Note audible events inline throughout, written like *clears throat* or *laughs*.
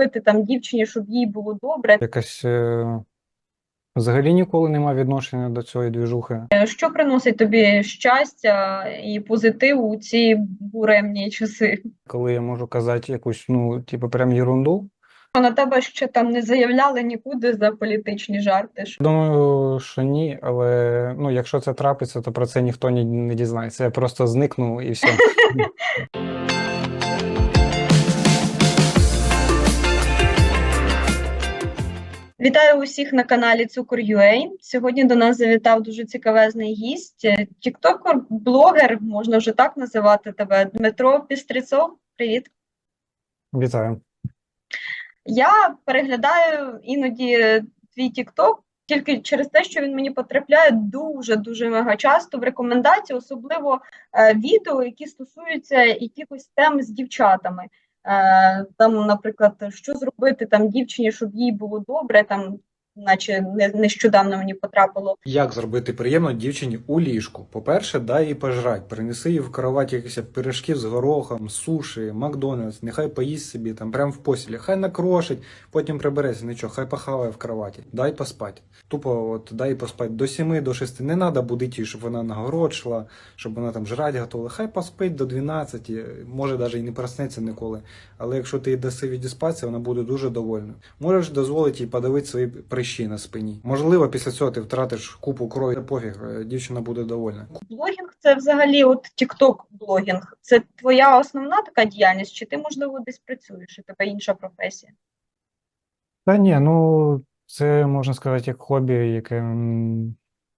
зробити там дівчині, щоб їй було добре? Якась е, взагалі ніколи нема відношення до цієї двіжухи. Е, Що приносить тобі щастя і позитив у ці буремні часи? Коли я можу казати якусь, ну, типу, прям єрунду. На тебе ще там не заявляли нікуди за політичні жарти. що Думаю, що ні, але ну, якщо це трапиться, то про це ніхто не, не дізнається. Я просто зникну і все. *laughs* Вітаю усіх на каналі Цукор.ua. Сьогодні до нас завітав дуже цікавезний гість, е, тіктокер, блогер, можна вже так називати тебе, Дмитро Пістріцов. Привіт. Вітаю. Я переглядаю іноді е, твій тікток тільки через те, що він мені потрапляє дуже дуже мега часто в рекомендації, особливо е, відео, які стосуються якихось тем з дівчатами. Е, там, наприклад, що зробити там дівчині, щоб їй було добре, там, наче не, нещодавно мені потрапило Як зробити приємно дівчині у ліжку? По-перше, дай їй пожрать, принеси їй в кроваті якісь пиріжків з горохом, суші, Макдональдс, нехай поїсть собі там прямо в постілі, хай накрошить, потім прибереться, нічого, хай похаває в кроваті. Дай поспать. Тупо от дай поспать до 7, до 6. Не треба будити її, щоб вона на город шла, щоб вона там жрать готувала. Хай поспить до 12, може навіть і не проснеться ніколи. Але якщо ти їй даси відіспатися, вона буде дуже довольна. Можеш дозволити їй подавити свої прищі на спині. Можливо, після цього ти втратиш купу крові, пофіг, е, дівчина буде довольна. блогінг це взагалі от тікток блогінг. Це твоя основна така діяльність, чи ти, можливо, десь працюєш, і тебе інша професія? Та ні, ну це можна сказати як хобі, яке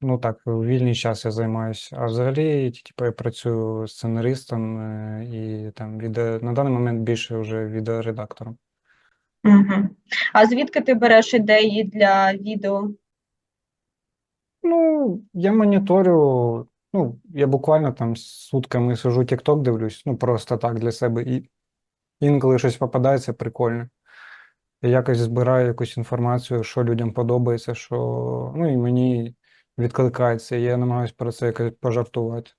ну так, у вільний час я займаюся. А взагалі, типу, я працюю сценаристом е, і там відео на даний момент більше вже відеоредактором. А звідки ти береш ідеї для відео? Ну, я моніторю, ну, я буквально там сутками сижу TikTok дивлюсь, ну просто так для себе. І інколи щось попадається прикольне. Я якось збираю якусь інформацію, що людям подобається, що ну і мені відкликається, і я намагаюся про це якось пожартувати.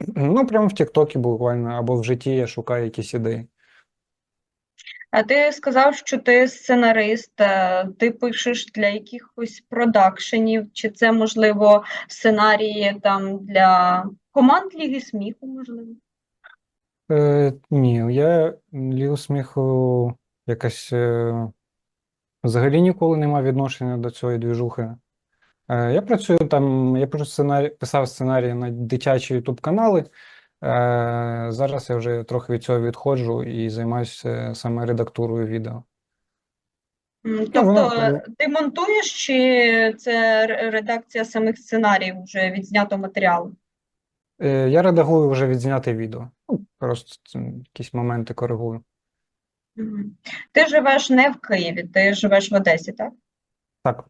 Ну, прямо в TikTok буквально, або в житті я шукаю якісь ідеї. А ти сказав, що ти сценарист, е, ти пишеш для якихось продакшенів, чи це, можливо, сценарії там для команд Ліги сміху, можливо? Е, ні, я Лігу сміху якось е, взагалі ніколи не мав відношення до цієї двіжухи. Е, я працюю там, я пишу сценарій, писав сценарії на дитячі YouTube канали. Е, зараз я вже трохи від цього відходжу і займаюся саме редактурою відео. Ну, Тобто воно- ти монтуєш, чи це редакція самих сценаріїв вже відзнятого матеріалу? Е, я редагую вже відзняте відео. Ну, просто якісь моменти коригую. Ти живеш не в Києві, ти живеш в Одесі, так? Так.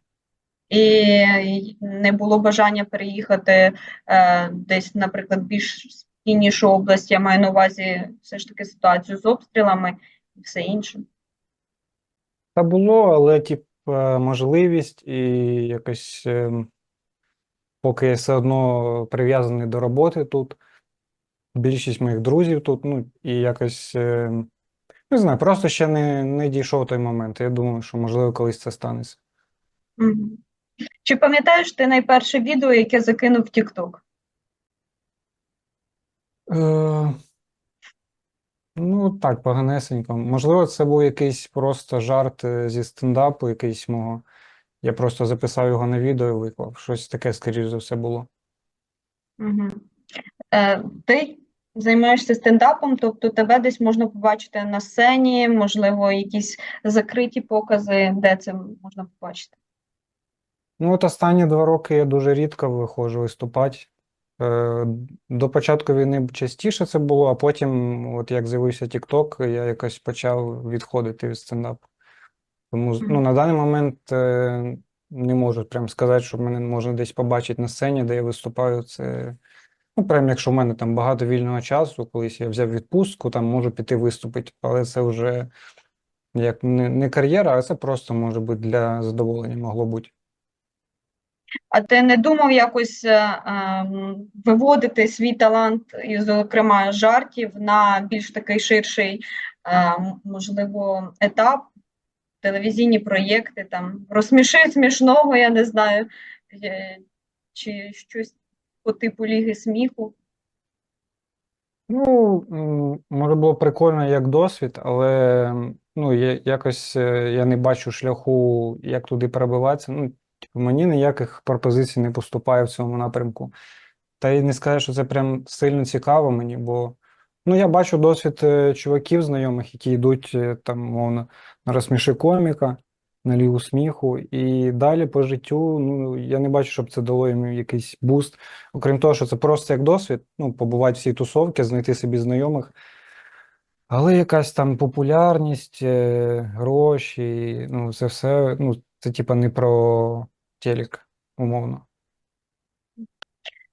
І не було бажання переїхати е, десь, наприклад, більш спокійнішу область, я маю на увазі все ж таки ситуацію з обстрілами і все інше. Та було, але тип, е, можливість і якось, ем, поки я все одно прив'язаний до роботи тут, більшість моїх друзів тут, ну і якось, ем, не знаю, просто ще не, не дійшов той момент. Я думаю, що можливо колись це станеться. Чи пам'ятаєш ти найперше відео, яке закинув в TikTok? Е, ну так, поганесенько. Можливо, це був якийсь просто жарт е, зі стендапу, якийсь мого. Я просто записав його на відео і виклав. Щось таке, скоріш за все, було. Угу. Е, ти займаєшся стендапом, тобто тебе десь можна побачити на сцені, можливо, якісь закриті покази, де це можна побачити? Ну, от останні два роки я дуже рідко виходжу виступати. Е, До початку війни частіше це було, а потім, от як з'явився TikTok, я якось почав відходити від стендапу. Тому ну, на даний момент е, не можу прям сказати, що мене можна десь побачити на сцені, де я виступаю. Це ну, прям якщо в мене там багато вільного часу, колись я взяв відпустку, там можу піти виступити, але це вже як не, не кар'єра, а це просто може бути для задоволення, могло бути. А ти не думав якось е, ем, виводити свій талант, і, зокрема, жартів на більш такий ширший, е, можливо, етап? телевізійні проєкти, там розсміши смішного, я не знаю, е, чи щось по типу Ліги сміху. Ну, може було прикольно як досвід, але ну, я, якось е, я не бачу шляху, як туди перебиватися. Ну, мені ніяких пропозицій не поступає в цьому напрямку. Та й не скажу, що це прям сильно цікаво мені, бо ну, я бачу досвід е, чуваків знайомих, які йдуть е, там, мовно, на розсміши коміка, на лігу сміху, і далі по життю, ну, я не бачу, щоб це дало їм якийсь буст. Окрім того, що це просто як досвід, ну, побувати в цій тусовці, знайти собі знайомих. Але якась там популярність, е, гроші, ну, це все, ну, це типа не про телек, умовно.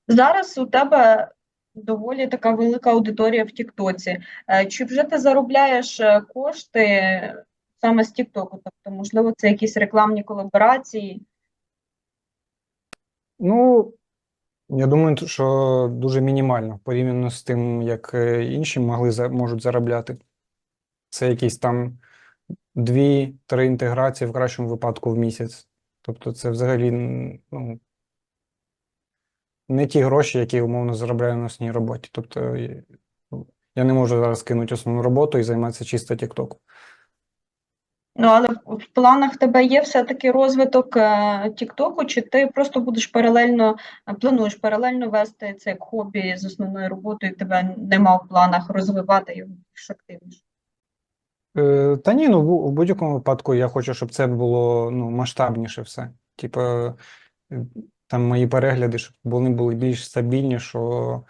Зараз у тебе доволі така велика аудиторія в Тіктоці. Е, Чи вже ти заробляєш е, кошти саме з Тіктоку? Тобто, можливо, це якісь рекламні колаборації? Ну, я думаю, що дуже мінімально порівняно з тим, як е, інші могли можуть заробляти. Це якісь там дві-три інтеграції в кращому випадку в місяць. Тобто це взагалі ну, не ті гроші, які умовно заробляю на основній роботі. Тобто е, я не можу зараз кинути основну роботу і займатися чисто тіктоком. Ну, але в планах тебе є все-таки розвиток е, Тіктоку, чи ти просто будеш паралельно, е, плануєш паралельно вести це як хобі з основною роботою, і тебе нема в планах розвивати його більш активніше? Е, Та ні, ну в будь-якому випадку я хочу, щоб це було ну, масштабніше все. Типу, е, там мої перегляди, щоб вони були більш стабільні, що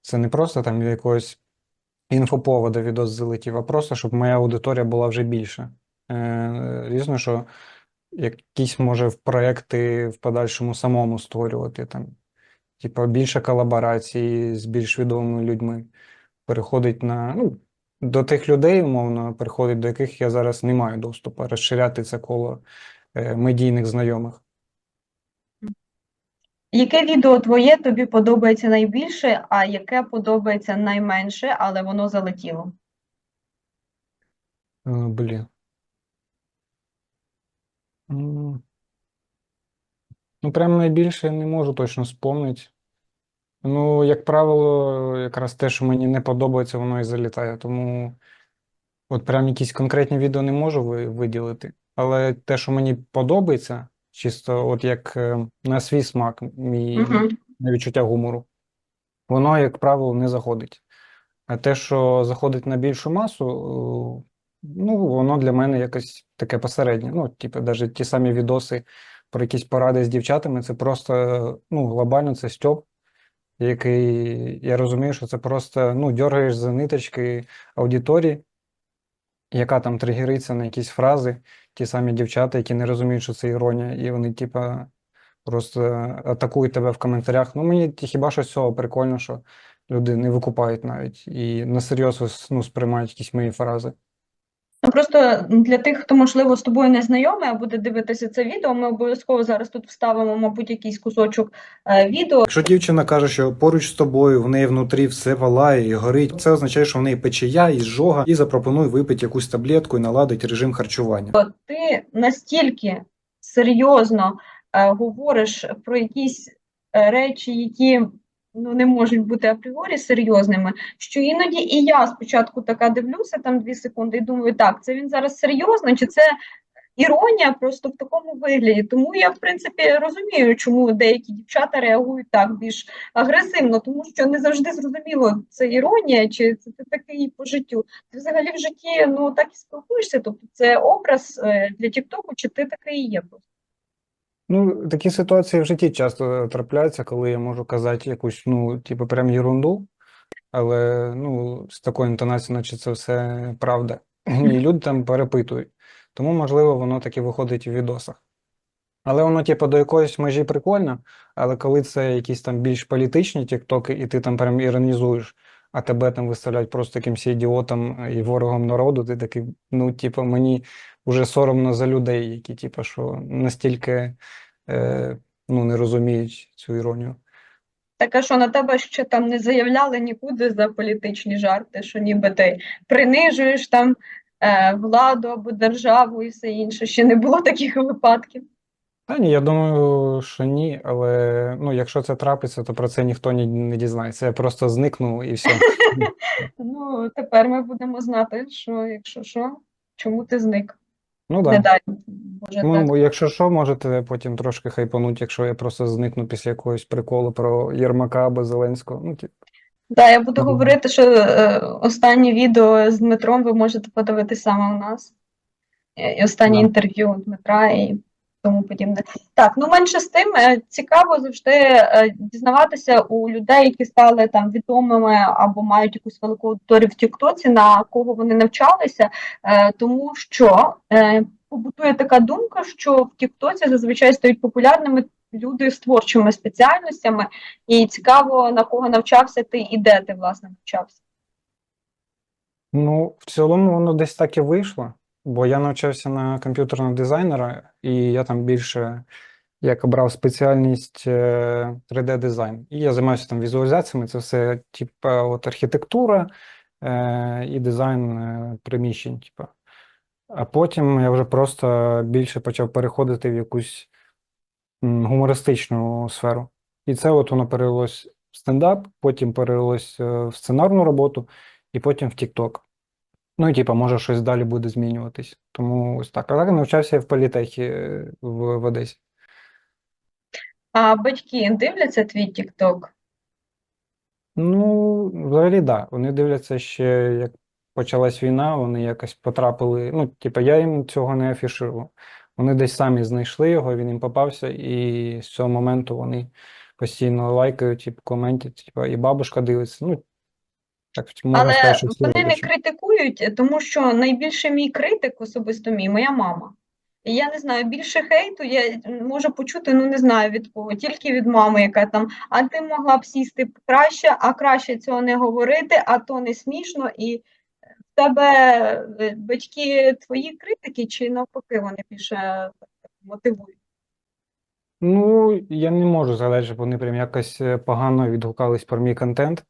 це не просто там якогось інфоповода відос залетів, а просто щоб моя аудиторія була вже більша. Е, Звісно, що якісь може в проекти в подальшому самому створювати там, типу, більше колаборацій з більш відомими людьми переходить на, ну, до тих людей, умовно, переходить, до яких я зараз не маю доступу, розширяти це коло е, медійних знайомих. Яке відео твоє тобі подобається найбільше, а яке подобається найменше, але воно залетіло? Е, Блін. Ну, прям найбільше я не можу точно спомнити. Ну, як правило, якраз те, що мені не подобається, воно і залітає. Тому от прям якісь конкретні відео не можу ви- виділити. Але те, що мені подобається, чисто от як е, на свій смак, мій Угу. на відчуття гумору, воно, як правило, не заходить. А те, що заходить на більшу масу, е, ну, воно для мене якось таке посереднє. Ну, типу, навіть ті самі відоси про якісь поради з дівчатами, це просто, ну, глобально це стьоп, який, я розумію, що це просто, ну, дергаєш за ниточки аудиторії, яка там тригериться на якісь фрази, ті самі дівчата, які не розуміють, що це іронія, і вони, типа, просто атакують тебе в коментарях. Ну, мені хіба що з цього прикольно, що люди не викупають навіть і насерйоз ну, сприймають якісь мої фрази. Ну, просто для тих, хто, можливо, з тобою не знайомий, а буде дивитися це відео, ми обов'язково зараз тут вставимо, мабуть, якийсь кусочок е, відео. Якщо дівчина каже, що поруч з тобою в неї внутрі все палає і горить, це означає, що в неї печія і зжога, і запропонуй випити якусь таблетку і наладить режим харчування. Ти настільки серйозно е, говориш про якісь е, речі, які ну, не можуть бути апріорі серйозними, що іноді і я спочатку така дивлюся там дві секунди і думаю, так, це він зараз серйозно, чи це іронія просто в такому вигляді. Тому я, в принципі, розумію, чому деякі дівчата реагують так більш агресивно, тому що не завжди зрозуміло, це іронія, чи це ти такий по життю. Ти взагалі в житті ну так і спілкуєшся, тобто це образ е, для Тіктоку, чи ти такий є просто. Ну, такі ситуації в житті часто трапляються, коли я можу казати якусь, ну, типу, прям єрунду, але ну, з такою інтонацією, наче це все правда. *clears throat* І люди там перепитують. Тому, можливо, воно таки виходить у відосах. Але воно, типу, до якоїсь межі прикольно, але коли це якісь там більш політичні тіктоки, і ти там прям іронізуєш, а тебе там виставляють просто якимсь ідіотом і ворогом народу, ти такий, ну, типу, мені вже соромно за людей, які, типу, що настільки е, ну, не розуміють цю іронію. Таке, що на тебе ще там не заявляли нікуди за політичні жарти, що ніби ти принижуєш там е, владу або державу і все інше. Ще не було таких випадків. Та ні, я думаю, що ні, але ну, якщо це трапиться, то про це ніхто не, не дізнається. Я просто зникну і все. *laughs* Ну, тепер ми будемо знати, що якщо що, чому ти зник. Ну Не так. дай Боже, Ну, так. якщо що, можете потім трошки хайпануть, якщо я просто зникну після якогось приколу про Єрмака або Зеленського. Ну, тип. Так, я буду говорити, що е, останнє відео з Дмитром ви можете подивитися саме у нас. Е, І останнє Да. інтерв'ю Дмитра і тому подібне. Так, ну менше з тим, е, цікаво завжди е, дізнаватися у людей, які стали там відомими або мають якусь велику аудиторію в Тіктоці, на кого вони навчалися, е, тому що побутує така думка, що в Тіктоці зазвичай стають популярними люди з творчими спеціальностями, і цікаво, на кого навчався ти і де ти, власне, навчався. Ну, в цілому воно десь так і вийшло, бо я навчався на комп'ютерного дизайнера, і я там більше як обрав спеціальність е, 3D-дизайн. І я займаюся там візуалізаціями, це все, типа, от архітектура е, і дизайн е, приміщень, типа. А потім я вже просто більше почав переходити в якусь гумористичну сферу. І це от воно перевелось в стендап, потім перевелось е, в сценарну роботу, і потім в TikTok. Ну, типа, може, щось далі буде змінюватись. Тому ось так. А так навчався я в політехі е, в, в Одесі. А батьки дивляться твій Тікток? Ну, взагалі, так. Да. Вони дивляться ще, як почалась війна, вони якось потрапили. Ну, типа, я їм цього не афішував. Вони десь самі знайшли його, він їм попався, і з цього моменту вони постійно лайкають, типу, коментять, типа, і бабушка дивиться. Ну, так можна Але сказати, вони не критикують, тому що найбільше мій критик, особисто мій, моя мама. І я не знаю, більше хейту я можу почути, ну не знаю від кого, тільки від мами, яка там, а ти могла б сісти краще, а краще цього не говорити, а то не смішно. І в тебе е, батьки твої критики, чи навпаки вони більше мотивують? Ну, я не можу згадати, щоб вони прям якось е, погано відгукались про мій контент.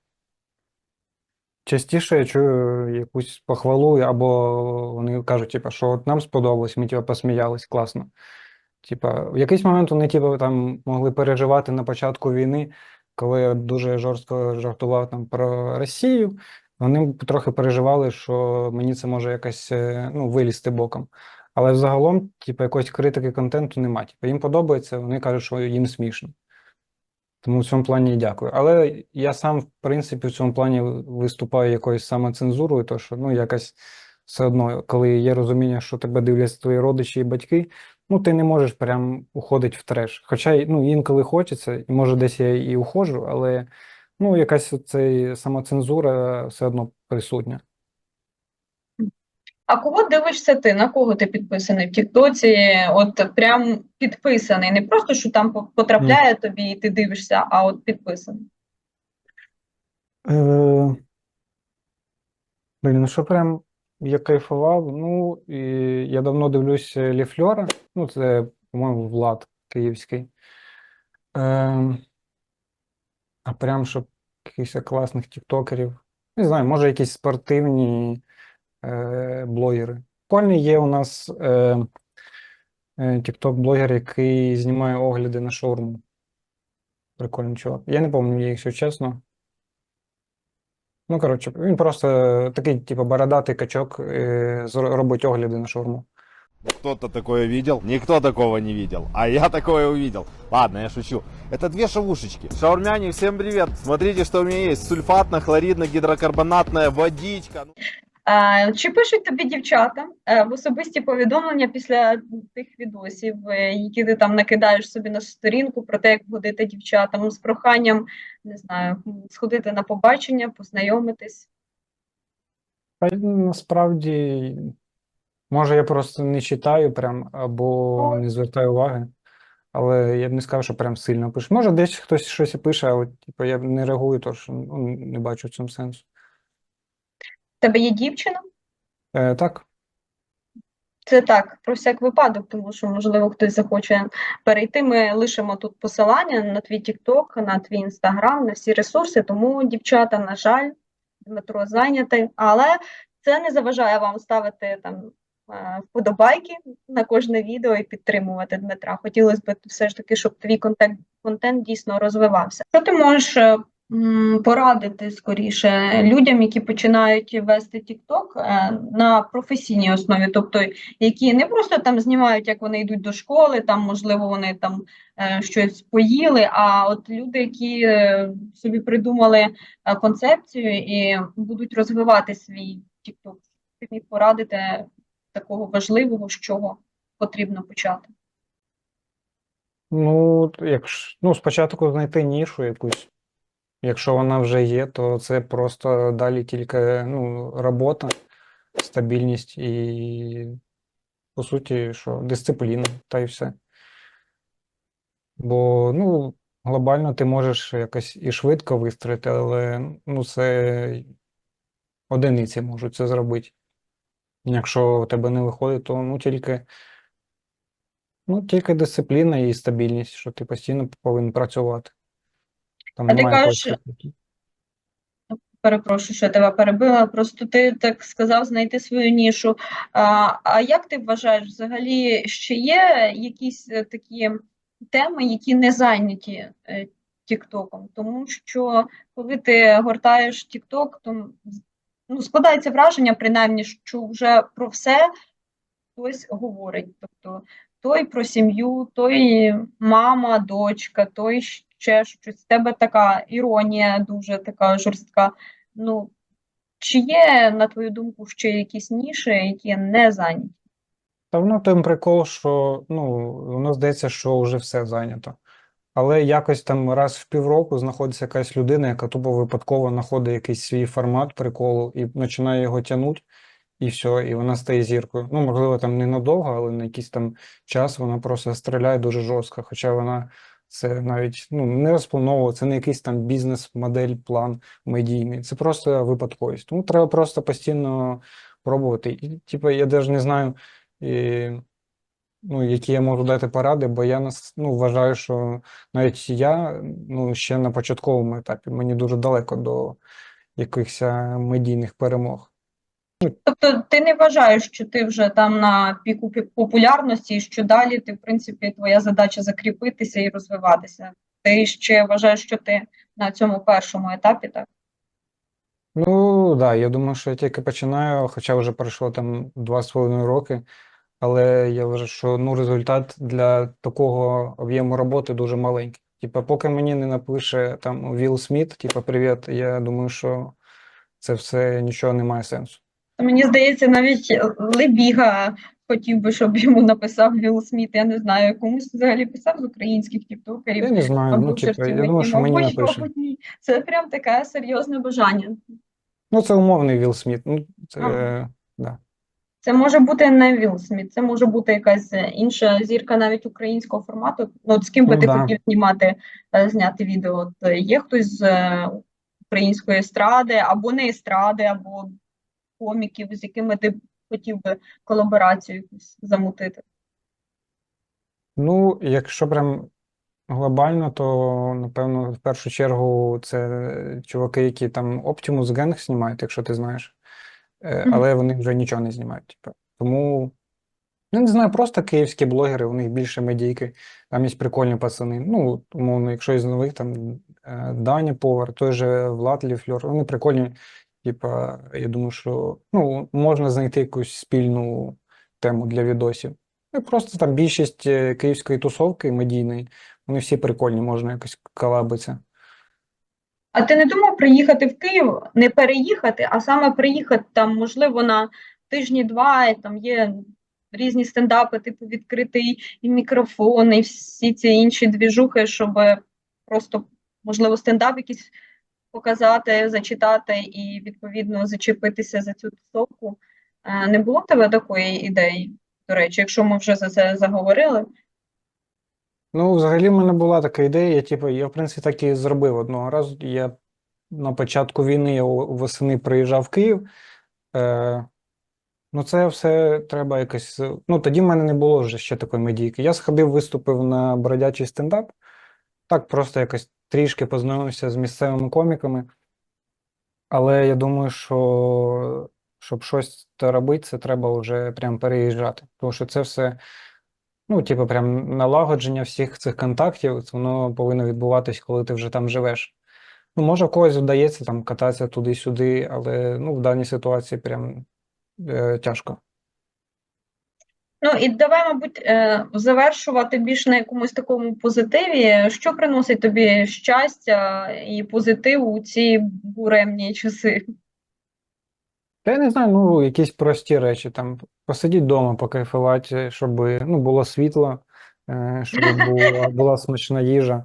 Частіше я чую якусь похвалу, або вони кажуть, типа, що от нам сподобалось, ми типа посміялись, класно. Типа, в якийсь момент вони типа, там могли переживати на початку війни, коли я дуже жорстко жартував там про Росію. Вони трохи переживали, що мені це може якось е, ну, вилізти боком. Але взагалом, типу, якоїсь критики контенту немає. Типу, їм подобається, вони кажуть, що їм смішно. Тому в цьому плані дякую. Але я сам, в принципі, в цьому плані виступаю якоюсь самоцензурою, то що ну, якось все одно, коли є розуміння, що тебе дивляться твої родичі і батьки, ну ти не можеш прям уходити в треш. Хоча ну, інколи хочеться, і може десь я і уходжу, але ну, якась цей самоцензура все одно присутня. А кого дивишся ти? На кого ти підписаний в Тіктоці? От прям підписаний. Не просто, що там по- потрапляє тобі і ти дивишся, а от підписаний. Е, Блін, ну що прям я кайфував. Ну, і я давно дивлюсь Ліфльора. Ну, це, по-моєму, Влад Київський. Е, а прям щоб якихось класних тіктокерів. Не знаю, може якісь спортивні е, блогери. Прикольний є у нас е, е, тікток-блогер, який знімає огляди на шаурму. Прикольний чувак. Я не пам'ятаю, якщо чесно. Ну, коротше, він просто такий, типу, бородатий качок, е, зро- робить огляди на шаурму. Кто-то такое видел? Никто такого не видел. А я такое увидел. Ладно, я шучу. Это две шавушечки. Шаурмяне, всем привет. Смотрите, что у меня есть. Сульфатно-хлоридно-гидрокарбонатная водичка. Ну, чи пишуть тобі дівчата е, в особисті повідомлення після тих відосів, е, які ти там накидаєш собі на сторінку про те, як водити дівчатам з проханням, не знаю, сходити на побачення, познайомитись? Насправді, може, я просто не читаю прям або не звертаю уваги, але я б не сказав, що прям сильно пишу. Може, десь хтось щось і пише, але типу, я не реагую, тож ну, не бачу в цьому сенсу. Тебе є дівчина? Е, так. Це так, про всяк випадок, тому що, можливо, хтось захоче перейти. Ми лишимо тут посилання на твій TikTok, на твій Instagram, на всі ресурси. Тому, дівчата, на жаль, Дмитро зайнятий. Але це не заважає вам ставити там е, вподобайки на кожне відео і підтримувати Дмитра. Хотілося б все ж таки, щоб твій контент, контент дійсно розвивався. Що ти можеш е, порадити скоріше людям, які починають вести TikTok е, на професійній основі, тобто які не просто там знімають, як вони йдуть до школи, там можливо вони там е, щось поїли, а от люди, які е, собі придумали концепцію і будуть розвивати свій TikTok. Міг порадити такого важливого, з чого потрібно почати. Ну, якщо, ну, спочатку знайти нішу якусь. Якщо вона вже є, то це просто далі тільки ну, робота, стабільність і, по суті, що дисципліна, та й все. Бо, ну, глобально ти можеш якось і швидко вистрілити, але ну, це одиниці можуть це зробити. Якщо у тебе не виходить, то ну, тільки, ну, тільки дисципліна і стабільність, що ти постійно повинен працювати. Там А ти кажеш, якогось Перепрошую, що я тебе перебила. Просто ти так сказав знайти свою нішу. А, а як ти вважаєш, взагалі, ще є якісь е, такі теми, які не зайняті е, Тіктоком? Тому що коли ти гортаєш Тікток, то ну, складається враження, принаймні, що вже про все хтось говорить. Тобто той про сім'ю, той мама, дочка, той ще щось. В тебе така іронія дуже така жорстка. Ну, чи є, на твою думку, ще якісь ніші, які не зайняті? Та воно тим прикол, що ну, воно здається, що вже все зайнято. Але якось там раз в півроку знаходиться якась людина, яка тупо випадково знаходить якийсь свій формат приколу і починає його тягнути, і все, і вона стає зіркою. Ну, можливо, там ненадовго, але на якийсь там час вона просто стріляє дуже жорстко. Хоча вона це навіть ну, не розплановувала, це не якийсь там бізнес-модель, план медійний. Це просто випадковість. Тому треба просто постійно пробувати. І, типу, я навіть не знаю. І, ну, які я можу дати поради, бо я ну, вважаю, що навіть я ну, ще на початковому етапі, мені дуже далеко до якихось медійних перемог. Тобто ти не вважаєш, що ти вже там на піку популярності, і що далі ти, в принципі, твоя задача закріпитися і розвиватися. Ти ще вважаєш, що ти на цьому першому етапі, так? Ну, так, да, я думаю, що я тільки починаю, хоча вже пройшло там два з половиною роки, але я вважаю, що ну, результат для такого об'єму роботи дуже маленький. Типа, поки мені не напише там Вілл Сміт, типа, привіт, я думаю, що це все нічого не має сенсу. Мені здається, навіть Лебіга хотів би, щоб йому написав Вілл Сміт. Я не знаю, комусь взагалі писав з українських тіктокерів. Я не знаю, ну, або типа, я думаю, що мені напише. Це прям таке серйозне бажання. Ну, це умовний Вілл Сміт. Ну, це, да. Це може бути не Вілл Сміт, це може бути якась інша зірка навіть українського формату. Ну, от з ким би Ну, ти да. хотів знімати, е, зняти відео? От е, є хтось з е, української естради, або не естради, або коміків, з якими ти хотів би колаборацію якусь замутити? Ну, якщо прям глобально, то напевно в першу чергу це чуваки, які там Optimus Gang знімають, якщо ти знаєш. Е. Але вони вже нічого не знімають. Типу. Тому, ну, не знаю, просто київські блогери, у них більше медійки, там є прикольні пацани. Ну, умовно, якщо із нових там е, Даня Повар, той же Влад Ліфльор, вони прикольні. Типа, я думаю, що ну, можна знайти якусь спільну тему для відосів. Ну, просто там більшість е, київської тусовки медійної, вони всі прикольні, можна якось колабитися. А ти не думав приїхати в Київ, не переїхати, а саме приїхати там, можливо, на тижні два, там є різні стендапи, типу відкритий і мікрофон, і всі ці інші двіжухи, щоб просто, можливо, стендап якийсь показати, зачитати і відповідно зачепитися за цю тусовку. Не було в тебе такої ідеї, до речі, якщо ми вже за це заговорили? Ну, взагалі, в мене була така ідея, я, типу, я, в принципі, так і зробив одного разу. Я на початку війни я восени приїжджав в Київ. Е, ну, це все треба якось. Ну, тоді в мене не було вже ще такої медійки. Я сходив, виступив на бродячий стендап. Так, просто якось трішки познайомився з місцевими коміками. Але я думаю, що щоб щось робити, це треба вже прям переїжджати. Тому що це все, ну, типу, прям налагодження всіх цих контактів, воно повинно відбуватись, коли ти вже там живеш. Ну, може, когось вдається там кататися туди-сюди, але ну, в даній ситуації прям е, тяжко. Ну і давай, мабуть, е, завершувати більш на якомусь такому позитиві. Що приносить тобі щастя і позитив у ці буремні часи? Та я не знаю, ну, якісь прості речі, там, посидіть вдома, покайфувати, щоб ну, було світло, е, щоб *laughs* була, була смачна їжа,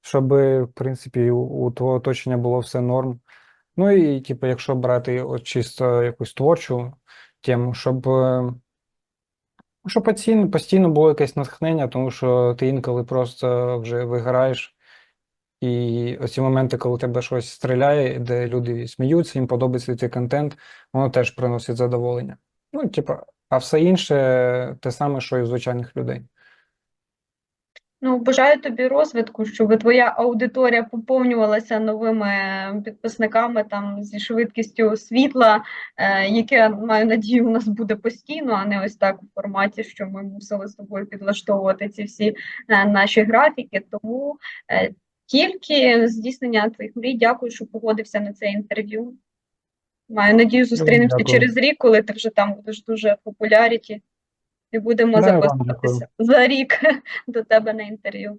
щоб, в принципі, у, у твого оточення було все норм. Ну і, типу, якщо брати от чисто якусь творчу тему, щоб, е, щоб постійно, постійно було якесь натхнення, тому що ти інколи просто вже виграєш. І оці моменти, коли тебе щось стріляє, де люди сміються, їм подобається цей контент, воно теж приносить задоволення. Ну, типа, а все інше те саме, що і у звичайних людей. Ну, бажаю тобі розвитку, щоб твоя аудиторія поповнювалася новими підписниками там зі швидкістю світла, е, яке, маю надію, у нас буде постійно, а не ось так у форматі, що ми мусили з тобою підлаштовувати ці всі е, наші графіки. Тому е, тільки здійснення твоїх мрій. Дякую, що погодився на це інтерв'ю. Маю надію, зустрінемося через рік, коли ти вже там будеш дуже популяріті, і будемо записуватися за рік *laughs* до тебе на інтерв'ю.